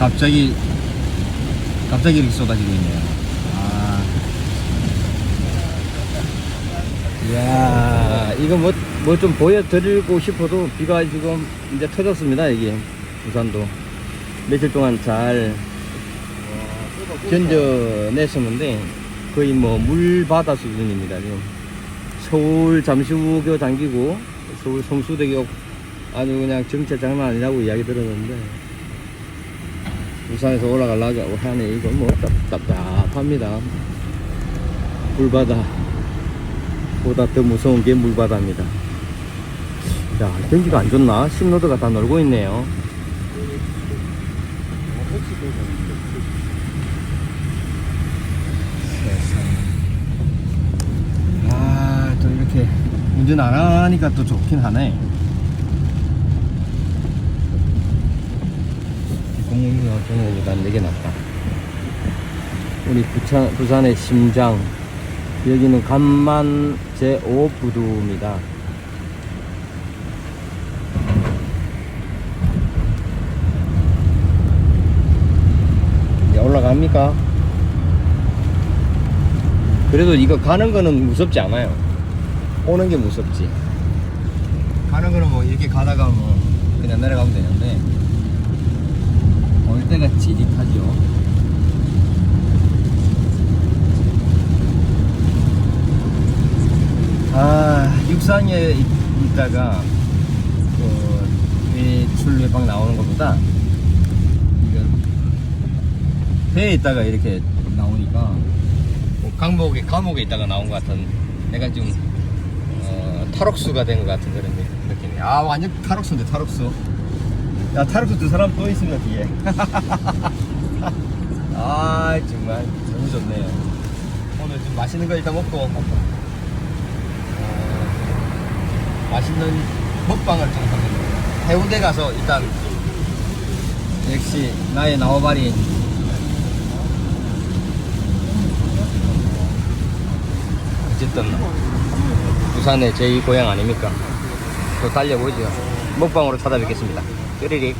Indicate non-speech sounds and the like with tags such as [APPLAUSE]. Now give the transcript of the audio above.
갑자기 갑자기 이렇게 쏟아지고 있네요. 아. 이야, 이거 뭐, 뭐 좀 보여드리고 싶어도 비가 지금 이제 터졌습니다, 여기. 부산도. 며칠 동안 잘 견뎌냈었는데, 거의 뭐 물바다 수준입니다, 지금. 서울 잠시후교 잠기고, 서울 성수대교 아주 그냥 정체 장난 아니라고 이야기 들었는데, 부산에서 올라가려고 하네, 이거 뭐 답, 답답합니다. 물바다. 보다 더 무서운 게 물바다입니다. 야, 경기가 안 좋나? 신로드가 다 놀고 있네요. 아, 또 이렇게 운전 안 하니까 또 좋긴 하네. 공무원 경우보다 내게 낫다. 우리 부산, 부산의 심장, 여기는 간만 제5부두입니다. 이제 올라갑니까? 그래도 이거 가는 거는 무섭지 않아요. 오는 게 무섭지. 가는 거는 뭐 이렇게 가다가 뭐 그냥 내려가면 되는데 올 때가 찌릿하죠. 아, 육상에 있- 있다가 그 외출 외박 나오는 것보다 배에 있다가 이렇게 나오니까 뭐 강목에 감옥에 있다가 나온 것 같은 내가 좀 어, 탈옥수가 된 것 같은 그런 느- 느낌이야. 아 완전 탈옥수인데 탈옥수. 야 탈옥수 두 사람 또 있습니다 뒤에. [LAUGHS] 아 정말 너무 좋네요. 오늘 좀 맛있는 거 일단 먹고 어, 맛있는 먹방을 좀 하겠습니다. 해운대 가서 일단 역시 나의 나와바리 어쨌든 부산의 제2 고향 아닙니까? 또 달려보죠. 먹방으로 찾아뵙겠습니다. Chỗ địa